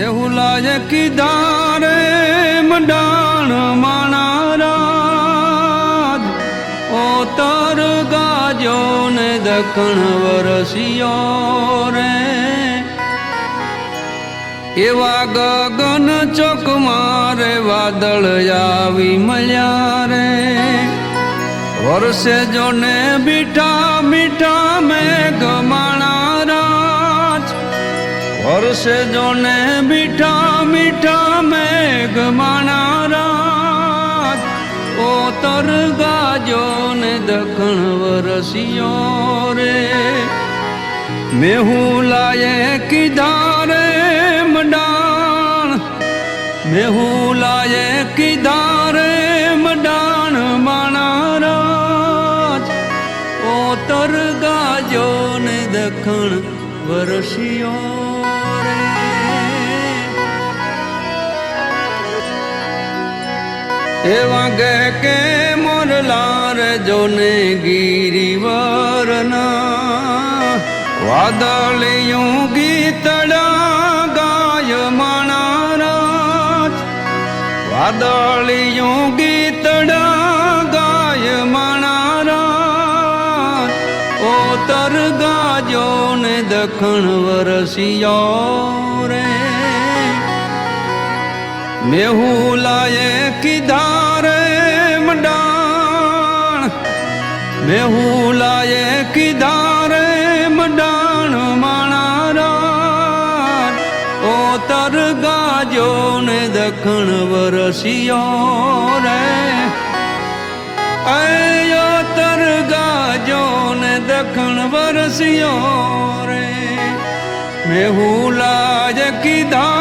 એવું લાય કીધારે મંડાણ માણારાજ. ઓતર ગાજો ને દખણ વરસિયો રે. એવા ગગન ચોક મારે વાદળ આવી મળ્યા રે. વર્ષે જોને બીઠા મીઠા મેઘ વર્ષે જોને બીઠા મીઠા મેઘ માણારાજ ઓતર ગાજો ને દખણ વરસિયો રે. મેહું લાયે કીધારે મડાણ. મેહું લાયે કીધારે મડાણ માણારાજ ઓતર ગાજો ને દખણ વરસિયો એવા ગે કે મોરલાર જોને ગિરિવરના વાદળિયું ગીતડા ગાય માણારાજ. વાદળિયું ગીતડા ગાય માણારાજ. ઓતર ગાજો ને દખણ વરસિયો રે. મેહું લાયે કીધારે મંડાણ, મેહું લાયે કીધારે મંડાણ માણારાજ ઓતર ગાજો ને દખણ વરસિયો રે. અયોતર ગાજો ને દખણ વરસિયો રે. મેહું લાજ કીધાર